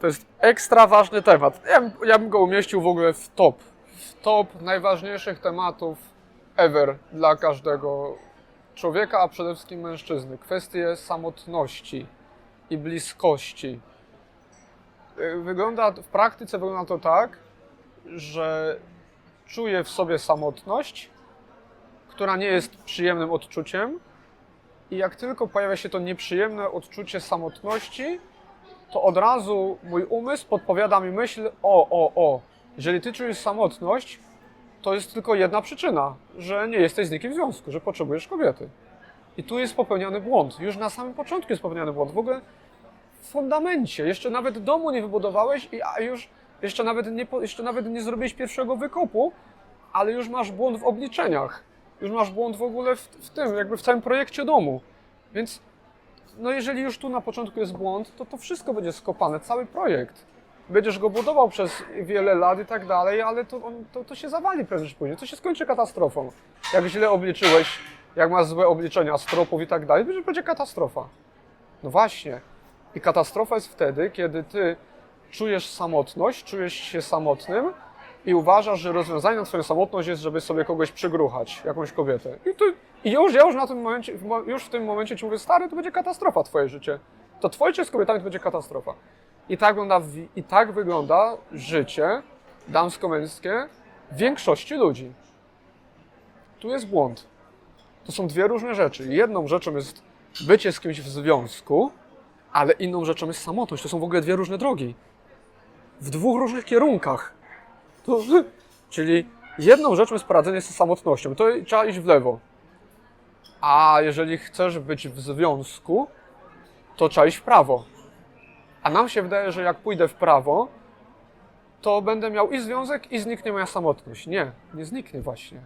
To jest ekstra ważny temat. Ja, ja bym go umieścił w ogóle w top. W top najważniejszych tematów ever dla każdego człowieka, a przede wszystkim mężczyzny. Kwestie samotności i bliskości. Y, Wygląda, w praktyce wygląda to tak, że czuję w sobie samotność, która nie jest przyjemnym odczuciem, i jak tylko pojawia się to nieprzyjemne odczucie samotności, to od razu mój umysł podpowiada mi myśl: o, o, o, jeżeli ty czujesz samotność, to jest tylko jedna przyczyna, że nie jesteś z nikim w związku, że potrzebujesz kobiety. I tu jest popełniany błąd. Już na samym początku jest popełniany błąd. W ogóle w fundamencie. Jeszcze nawet domu nie wybudowałeś, i a już jeszcze nawet, nie, jeszcze nawet nie zrobiłeś pierwszego wykopu, ale już masz błąd w obliczeniach. Już masz błąd w ogóle w, w tym, jakby w całym projekcie domu. Więc no jeżeli już tu na początku jest błąd, to to wszystko będzie skopane, cały projekt. Będziesz go budował przez wiele lat i tak dalej, ale to, on, to, to się zawali prędzej czy później. To się skończy katastrofą. Jak źle obliczyłeś, jak masz złe obliczenia stropów i tak dalej, będzie, katastrofa. No właśnie. I katastrofa jest wtedy, kiedy ty czujesz samotność, czujesz się samotnym i uważasz, że rozwiązaniem na twoją samotność jest, żeby sobie kogoś przygruchać, jakąś kobietę. I, i już, ja już na tym momencie, już w tym momencie ci mówię, stary, to będzie katastrofa twoje życie. To twoje życie z kobietami to będzie katastrofa. I tak wygląda, i tak wygląda życie damsko-męskie większości ludzi. Tu jest błąd. To są dwie różne rzeczy. Jedną rzeczą jest bycie z kimś w związku, ale inną rzeczą jest samotność. To są w ogóle dwie różne drogi. W dwóch różnych kierunkach. To, czyli jedną rzeczą jest poradzenie z samotnością. To trzeba iść w lewo. A jeżeli chcesz być w związku, to trzeba iść w prawo. A nam się wydaje, że jak pójdę w prawo, to będę miał i związek, i zniknie moja samotność. Nie, nie zniknie właśnie.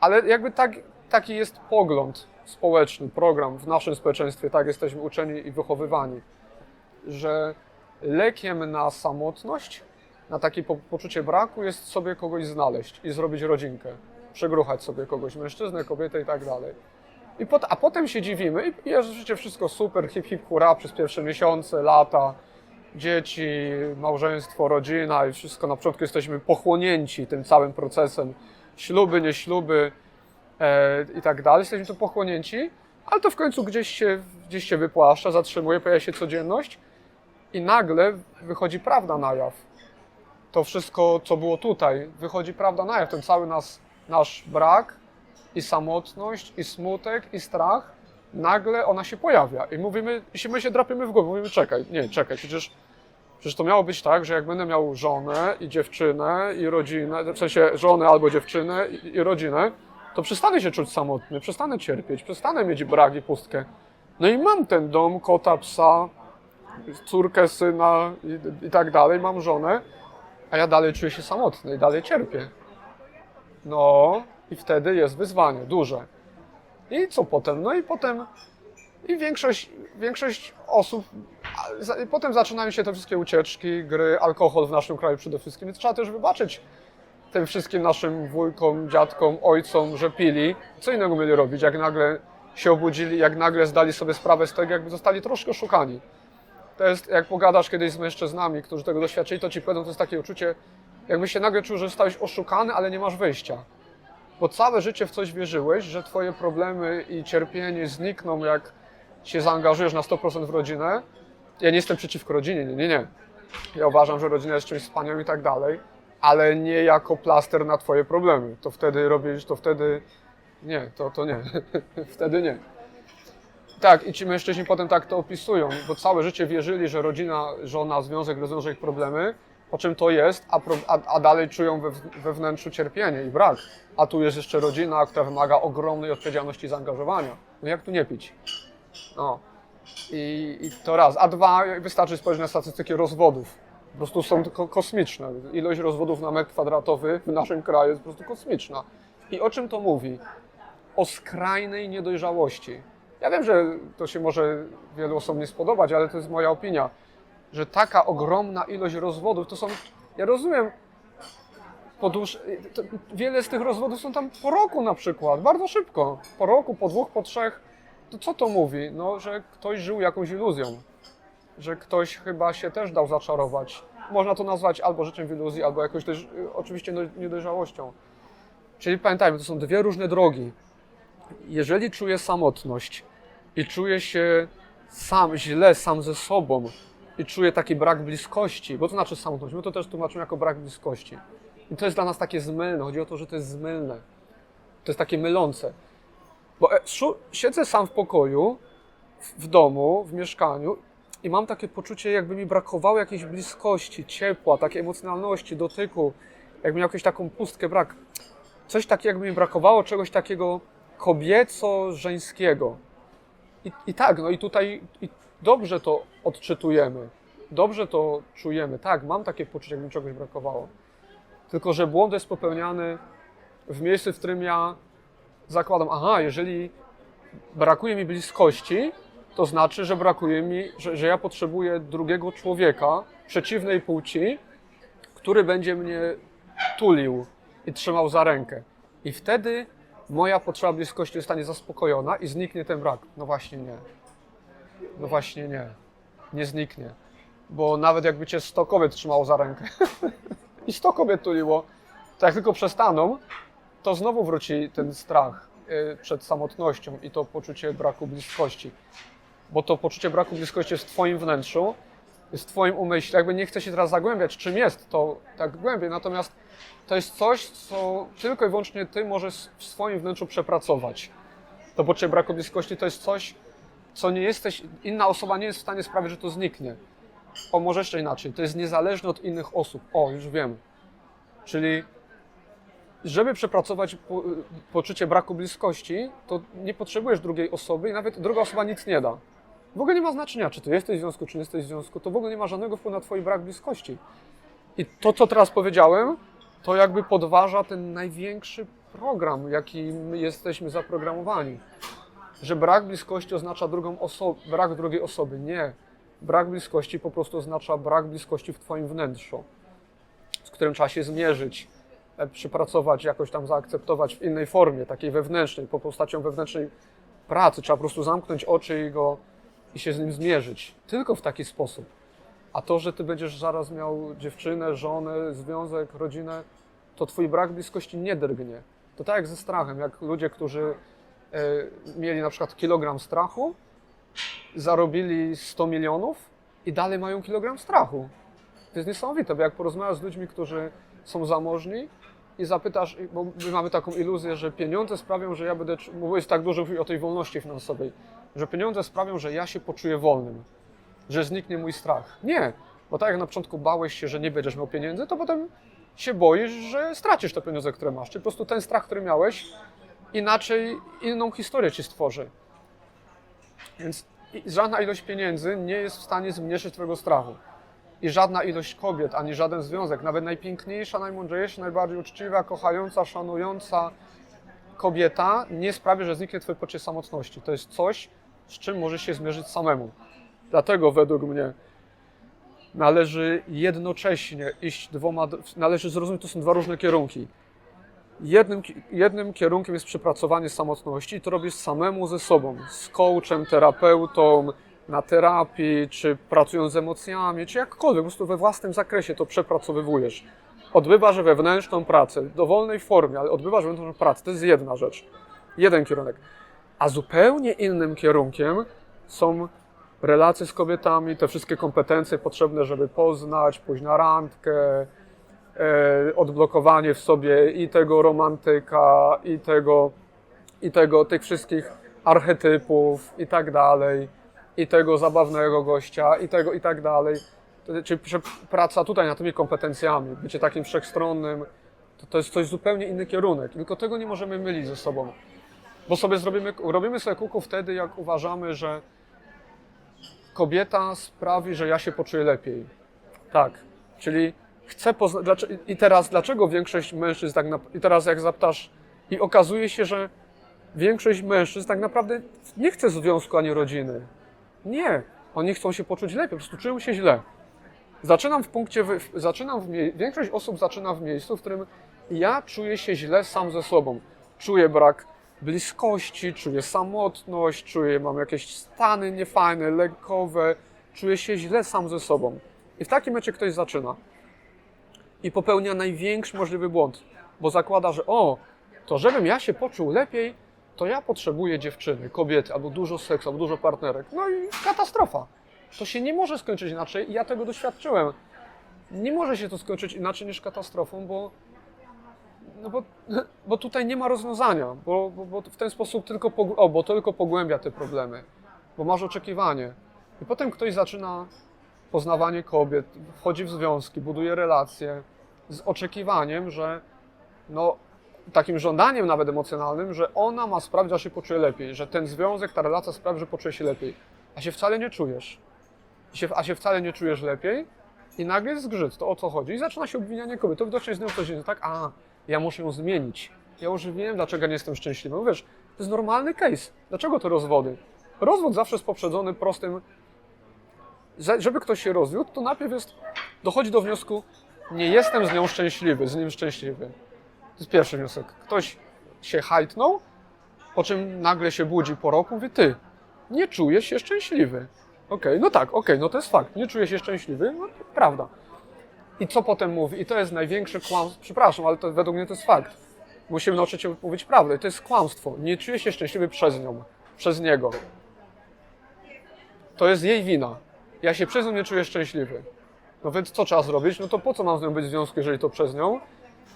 Ale jakby tak, taki jest pogląd społeczny, program w naszym społeczeństwie, tak jesteśmy uczeni i wychowywani, że lekiem na samotność, na takie po, poczucie braku jest sobie kogoś znaleźć i zrobić rodzinkę, przegruchać sobie kogoś, mężczyznę, kobietę i tak dalej. I pot, a potem się dziwimy i jest życie wszystko super, hip hip hura przez pierwsze miesiące, lata, dzieci, małżeństwo, rodzina i wszystko. Na początku jesteśmy pochłonięci tym całym procesem, śluby, nie śluby e, i tak dalej. Jesteśmy tu pochłonięci, ale to w końcu gdzieś się, gdzieś się wypłaszcza, zatrzymuje, pojawia się codzienność i nagle wychodzi prawda na jaw. To wszystko, co było tutaj, wychodzi prawda na jaw. Ten cały nas, nasz brak i samotność, i smutek, i strach, nagle ona się pojawia. I mówimy, i my się drapiemy w głowę, mówimy, czekaj, nie, czekaj, przecież, przecież to miało być tak, że jak będę miał żonę i dziewczynę i rodzinę, w sensie żonę albo dziewczynę i, i rodzinę, to przestanę się czuć samotny, przestanę cierpieć, przestanę mieć brak i pustkę. No i mam ten dom, kota, psa, córkę, syna i, i tak dalej, mam żonę, a ja dalej czuję się samotny i dalej cierpię. No i wtedy jest wyzwanie duże. I co potem? No i potem i większość, większość osób, potem zaczynają się te wszystkie ucieczki, gry, alkohol w naszym kraju przede wszystkim. Więc trzeba też wybaczyć tym wszystkim naszym wujkom, dziadkom, ojcom, że pili. Co innego mieli robić, jak nagle się obudzili, jak nagle zdali sobie sprawę z tego, jakby zostali troszkę oszukani. To jest, jak pogadasz kiedyś z mężczyznami, którzy tego doświadczyli, to ci powiedzą, to jest takie uczucie, jakbyś się nagle czuł, że zostałeś oszukany, ale nie masz wyjścia. Bo całe życie w coś wierzyłeś, że twoje problemy i cierpienie znikną, jak się zaangażujesz na 100% w rodzinę. Ja nie jestem przeciwko rodzinie, nie, nie, nie. Ja uważam, że rodzina jest czymś wspaniałym i tak dalej, ale nie jako plaster na twoje problemy. To wtedy robisz, to wtedy... Nie, to, to nie. wtedy nie. Tak, i ci mężczyźni potem tak to opisują, bo całe życie wierzyli, że rodzina, żona, związek rozwiąże ich problemy, po czym to jest, a, pro, a, a dalej czują we, we wnętrzu cierpienie i brak. A tu jest jeszcze rodzina, która wymaga ogromnej odpowiedzialności i zaangażowania. No jak tu nie pić? No. I, I to raz. A dwa, wystarczy spojrzeć na statystyki rozwodów. Po prostu są ko- kosmiczne. Ilość rozwodów na metr kwadratowy w naszym kraju jest po prostu kosmiczna. I o czym to mówi? O skrajnej niedojrzałości. Ja wiem, że to się może wielu osobom nie spodobać, ale to jest moja opinia, że taka ogromna ilość rozwodów to są. Ja rozumiem, po dłuż... to wiele z tych rozwodów są tam po roku na przykład, bardzo szybko. Po roku, po dwóch, po trzech. To co to mówi? No, że ktoś żył jakąś iluzją. że ktoś chyba się też dał zaczarować. Można to nazwać albo życiem w iluzji, albo jakoś też, oczywiście no- niedojrzałością. Czyli pamiętajmy, to są dwie różne drogi. Jeżeli czuję samotność i czuję się sam źle, sam ze sobą i czuję taki brak bliskości, bo to znaczy samotność, my to też tłumaczymy jako brak bliskości. I to jest dla nas takie zmylne, chodzi o to, że to jest zmylne. To jest takie mylące. Bo e, siedzę sam w pokoju, w- domu, w mieszkaniu i mam takie poczucie, jakby mi brakowało jakiejś bliskości, ciepła, takiej emocjonalności, dotyku, jakbym miał jakąś taką pustkę, brak. Coś takiego, jakby mi brakowało czegoś takiego kobieco-żeńskiego. I, I tak, no i tutaj i dobrze to odczytujemy, dobrze to czujemy. Tak, mam takie poczucie, jakby czegoś brakowało. Tylko, że błąd jest popełniany w miejscu, w którym ja zakładam, aha, jeżeli brakuje mi bliskości, to znaczy, że brakuje mi, że, że ja potrzebuję drugiego człowieka przeciwnej płci, który będzie mnie tulił i trzymał za rękę. I wtedy moja potrzeba bliskości zostanie zaspokojona i zniknie ten brak. No właśnie nie. No właśnie nie. Nie zniknie. Bo nawet jakby cię 100 kobiet trzymało za rękę i 100 kobiet tuliło, to jak tylko przestaną, to znowu wróci ten strach y, przed samotnością i to poczucie braku bliskości. Bo to poczucie braku bliskości jest w Twoim wnętrzu, jest w Twoim umyśle. Jakby nie chcę się teraz zagłębiać, czym jest to tak głębiej, natomiast to jest coś, co tylko i wyłącznie Ty możesz w swoim wnętrzu przepracować. To poczucie braku bliskości to jest coś, co nie jesteś, inna osoba nie jest w stanie sprawić, że to zniknie. O, może jeszcze inaczej, to jest niezależne od innych osób. O, już wiem. Czyli żeby przepracować po, poczucie braku bliskości, to nie potrzebujesz drugiej osoby i nawet druga osoba nic nie da. W ogóle nie ma znaczenia, czy ty jesteś w związku, czy nie jesteś w związku, to w ogóle nie ma żadnego wpływu na twój brak bliskości. I to, co teraz powiedziałem, to jakby podważa ten największy program, jaki my jesteśmy zaprogramowani. Że brak bliskości oznacza drugą osobę, brak drugiej osoby. Nie. Brak bliskości po prostu oznacza brak bliskości w twoim wnętrzu, z którym trzeba się zmierzyć, e, przypracować, jakoś tam zaakceptować w innej formie, takiej wewnętrznej, po postacią wewnętrznej pracy. Trzeba po prostu zamknąć oczy i go i się z nim zmierzyć. Tylko w taki sposób. A to, że ty będziesz zaraz miał dziewczynę, żonę, związek, rodzinę, to twój brak bliskości nie drgnie. To tak jak ze strachem, jak ludzie, którzy e, mieli na przykład kilogram strachu, zarobili 100 milionów i dalej mają kilogram strachu. To jest niesamowite, bo jak porozmawiasz z ludźmi, którzy są zamożni i zapytasz, bo my mamy taką iluzję, że pieniądze sprawią, że ja będę, jest tak dużo o tej wolności finansowej, że pieniądze sprawią, że ja się poczuję wolnym, że zniknie mój strach. Nie, bo tak jak na początku bałeś się, że nie będziesz miał pieniędzy, to potem się boisz, że stracisz te pieniądze, które masz. Czyli po prostu ten strach, który miałeś, inaczej, inną historię ci stworzy. Więc żadna ilość pieniędzy nie jest w stanie zmniejszyć Twojego strachu. I żadna ilość kobiet, ani żaden związek, nawet najpiękniejsza, najmądrzejsza, najbardziej uczciwa, kochająca, szanująca kobieta nie sprawi, że zniknie Twoje poczucie samotności. To jest coś, z czym możesz się zmierzyć samemu. Dlatego według mnie należy jednocześnie iść dwoma, należy zrozumieć, to są dwa różne kierunki. Jednym, jednym kierunkiem jest przepracowanie samotności i to robisz samemu ze sobą, z coachem, terapeutą, na terapii, czy pracując z emocjami, czy jakkolwiek, po prostu we własnym zakresie to przepracowywujesz. Odbywasz wewnętrzną pracę, w dowolnej formie, ale odbywasz wewnętrzną pracę, to jest jedna rzecz, jeden kierunek. A zupełnie innym kierunkiem są relacje z kobietami, te wszystkie kompetencje potrzebne, żeby poznać, pójść na randkę, e, odblokowanie w sobie i tego romantyka, i tego, i tego, tych wszystkich archetypów i tak dalej, i tego zabawnego gościa, i tego, i tak dalej. Czyli prze- praca tutaj nad tymi kompetencjami, bycie takim wszechstronnym, to, to jest coś zupełnie inny kierunek. Tylko tego nie możemy mylić ze sobą. Bo sobie zrobimy, robimy sobie kuku wtedy, jak uważamy, że kobieta sprawi, że ja się poczuję lepiej. Tak, czyli chcę poznać. I teraz, dlaczego większość mężczyzn tak naprawdę. I teraz, jak zapytasz, i okazuje się, że większość mężczyzn tak naprawdę nie chce związku ani rodziny. Nie, oni chcą się poczuć lepiej, po prostu czują się źle. Zaczynam w punkcie, zaczynam w mie- większość osób zaczyna w miejscu, w którym ja czuję się źle sam ze sobą. Czuję brak bliskości, czuję samotność, czuję, mam jakieś stany niefajne, lękowe, czuje się źle sam ze sobą. I w takim momencie ktoś zaczyna i popełnia największy możliwy błąd, bo zakłada, że o, to żebym ja się poczuł lepiej, to ja potrzebuję dziewczyny, kobiety, albo dużo seksu, albo dużo partnerek. No i katastrofa. To się nie może skończyć inaczej i ja tego doświadczyłem. Nie może się to skończyć inaczej niż katastrofą, bo, no bo, bo tutaj nie ma rozwiązania, bo, bo, bo w ten sposób tylko, o, bo tylko pogłębia te problemy, bo masz oczekiwanie. I potem ktoś zaczyna poznawanie kobiet, wchodzi w związki, buduje relacje z oczekiwaniem, że no, takim żądaniem nawet emocjonalnym, że ona ma sprawić, że się poczuje lepiej, że ten związek, ta relacja sprawi, że poczuje się lepiej, a się wcale nie czujesz. Się, a się wcale nie czujesz lepiej i nagle jest zgrzyt, to o co chodzi? I zaczyna się obwinianie kobiety, to widocznie z nią coś jest tak, a ja muszę ją zmienić. Ja już wiem, dlaczego nie jestem szczęśliwy. No wiesz, to jest normalny case. Dlaczego to rozwody? Rozwód zawsze jest poprzedzony prostym że- żeby ktoś się rozwiódł, to najpierw jest, dochodzi do wniosku, nie jestem z nią szczęśliwy, z nim szczęśliwy. To jest pierwszy wniosek. Ktoś się hajtnął, po czym nagle się budzi po roku, mówi, ty, nie czujesz się szczęśliwy. Okej, no tak, okej, no to jest fakt, nie czuję się szczęśliwy, no to prawda. I co potem mówi? I to jest największe kłamstwo, przepraszam, ale to według mnie to jest fakt. Musimy nauczyć się mówić prawdę. I to jest kłamstwo. Nie czuję się szczęśliwy przez nią, przez niego. To jest jej wina. Ja się przez nią nie czuję szczęśliwy. No więc co trzeba zrobić? No to po co mam z nią być w związku, jeżeli to przez nią?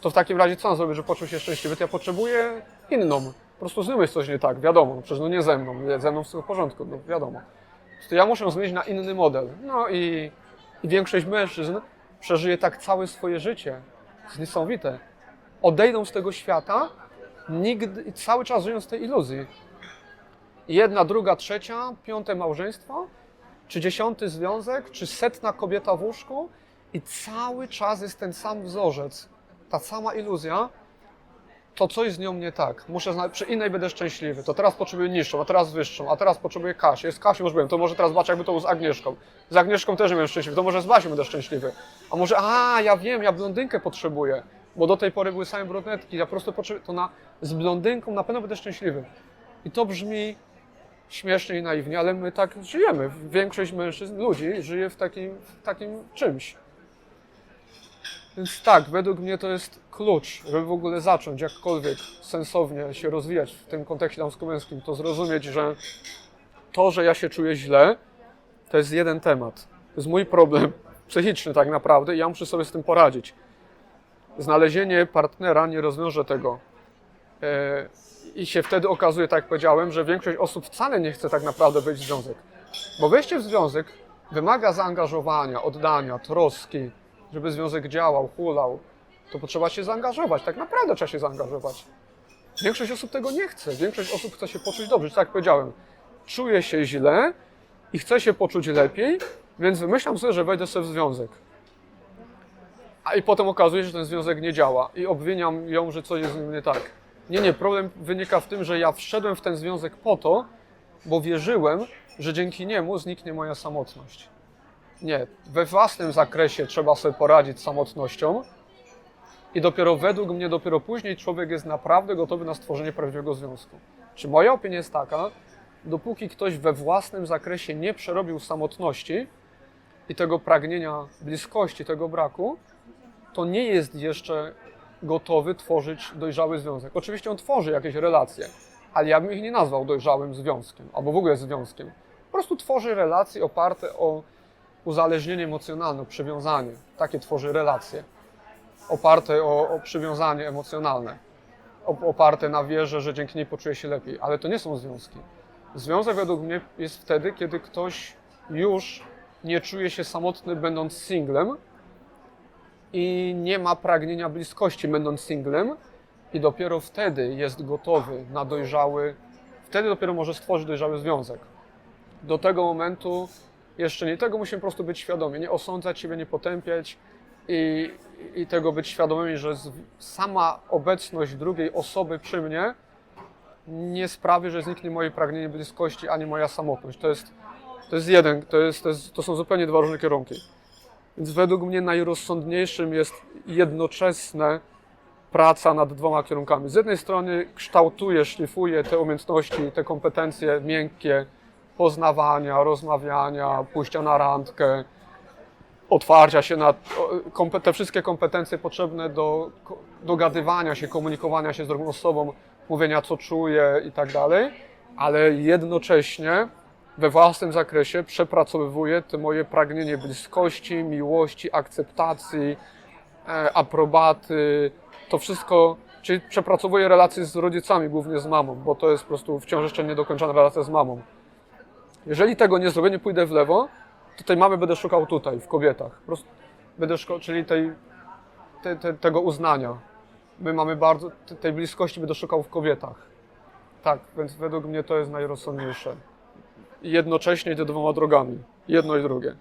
To w takim razie co mam zrobić, że poczuł się szczęśliwy? To ja potrzebuję inną. Po prostu z nią jest coś nie tak, wiadomo. No Przecież no nie ze mną, ze mną wszystko w porządku, no wiadomo. To ja muszę zmienić na inny model. No i, i większość mężczyzn przeżyje tak całe swoje życie. To jest niesamowite. Odejdą z tego świata, nigdy, cały czas żyją z tej iluzji. Jedna, druga, trzecia, piąte małżeństwo, czy dziesiąty związek, czy setna kobieta w łóżku i cały czas jest ten sam wzorzec, ta sama iluzja, to coś z nią nie tak. Muszę znaleźć, przy innej będę szczęśliwy, to teraz potrzebuję niższą, a teraz wyższą, a teraz potrzebuję Kasię. Jest Kasią już byłem, to może teraz zobaczę jakby to było z Agnieszką. Z Agnieszką też będę szczęśliwy, to może z Basią będę szczęśliwy. A może, a ja wiem, ja blondynkę potrzebuję, bo do tej pory były same brunetki, ja po prostu potrzebuję, to na, z blondynką na pewno będę szczęśliwy. I to brzmi śmiesznie i naiwnie, ale my tak żyjemy. Większość mężczyzn, ludzi żyje w takim, w takim czymś. Więc tak, według mnie to jest klucz, żeby w ogóle zacząć jakkolwiek sensownie się rozwijać w tym kontekście damsko-męskim, to zrozumieć, że to, że ja się czuję źle, to jest jeden temat. To jest mój problem psychiczny tak naprawdę i ja muszę sobie z tym poradzić. Znalezienie partnera nie rozwiąże tego. E, I się wtedy okazuje, tak jak powiedziałem, że większość osób wcale nie chce tak naprawdę wejść w związek. Bo wejście w związek wymaga zaangażowania, oddania, troski, żeby związek działał, hulał. To potrzeba się zaangażować, tak naprawdę trzeba się zaangażować. Większość osób tego nie chce. Większość osób chce się poczuć dobrze. Tak jak powiedziałem, czuję się źle i chcę się poczuć lepiej, więc wymyślam sobie, że wejdę sobie w związek. A i potem okazuje się, że ten związek nie działa i obwiniam ją, że coś jest z nim nie tak. Nie, nie, problem wynika w tym, że ja wszedłem w ten związek po to, bo wierzyłem, że dzięki niemu zniknie moja samotność. Nie, we własnym zakresie trzeba sobie poradzić z samotnością i dopiero według mnie, dopiero później człowiek jest naprawdę gotowy na stworzenie prawdziwego związku. Czy moja opinia jest taka, dopóki ktoś we własnym zakresie nie przerobił samotności i tego pragnienia bliskości, tego braku, to nie jest jeszcze gotowy tworzyć dojrzały związek. Oczywiście on tworzy jakieś relacje, ale ja bym ich nie nazwał dojrzałym związkiem, albo w ogóle związkiem. Po prostu tworzy relacje oparte o uzależnienie emocjonalne, przywiązanie. Takie tworzy relacje. Oparte o, o przywiązanie emocjonalne. Op- Oparte na wierze, że dzięki niej poczuje się lepiej. Ale to nie są związki. Związek według mnie jest wtedy, kiedy ktoś już nie czuje się samotny, będąc singlem, i nie ma pragnienia bliskości, będąc singlem, i dopiero wtedy jest gotowy na dojrzały, wtedy dopiero może stworzyć dojrzały związek. Do tego momentu jeszcze nie tego musimy po prostu być świadomi, nie osądzać siebie, nie potępiać i, i tego być świadomymi, że z, sama obecność drugiej osoby przy mnie nie sprawi, że zniknie moje pragnienie bliskości, ani moja samotność. To jest, to jest jeden, to, jest, to, jest, to są zupełnie dwa różne kierunki. Więc według mnie najrozsądniejszym jest jednoczesne praca nad dwoma kierunkami. Z jednej strony kształtuję, szlifuję te umiejętności, te kompetencje miękkie, poznawania, rozmawiania, pójścia na randkę, otwarcia się na te wszystkie kompetencje potrzebne do dogadywania się, komunikowania się z drugą osobą, mówienia co czuję i tak dalej, ale jednocześnie we własnym zakresie przepracowywuję te moje pragnienie bliskości, miłości, akceptacji, e, aprobaty, to wszystko, czyli przepracowuję relacje z rodzicami, głównie z mamą, bo to jest po prostu wciąż jeszcze niedokończona relacja z mamą. Jeżeli tego nie zrobię, nie pójdę w lewo, to tej mamy będę szukał tutaj, w kobietach. Po prostu będę szukał, czyli tej, te, te, tego uznania. My mamy bardzo, te- tej bliskości będę szukał w kobietach. Tak, więc według mnie to jest najrozsądniejsze. Jednocześnie idę dwoma drogami. Jedno i drugie.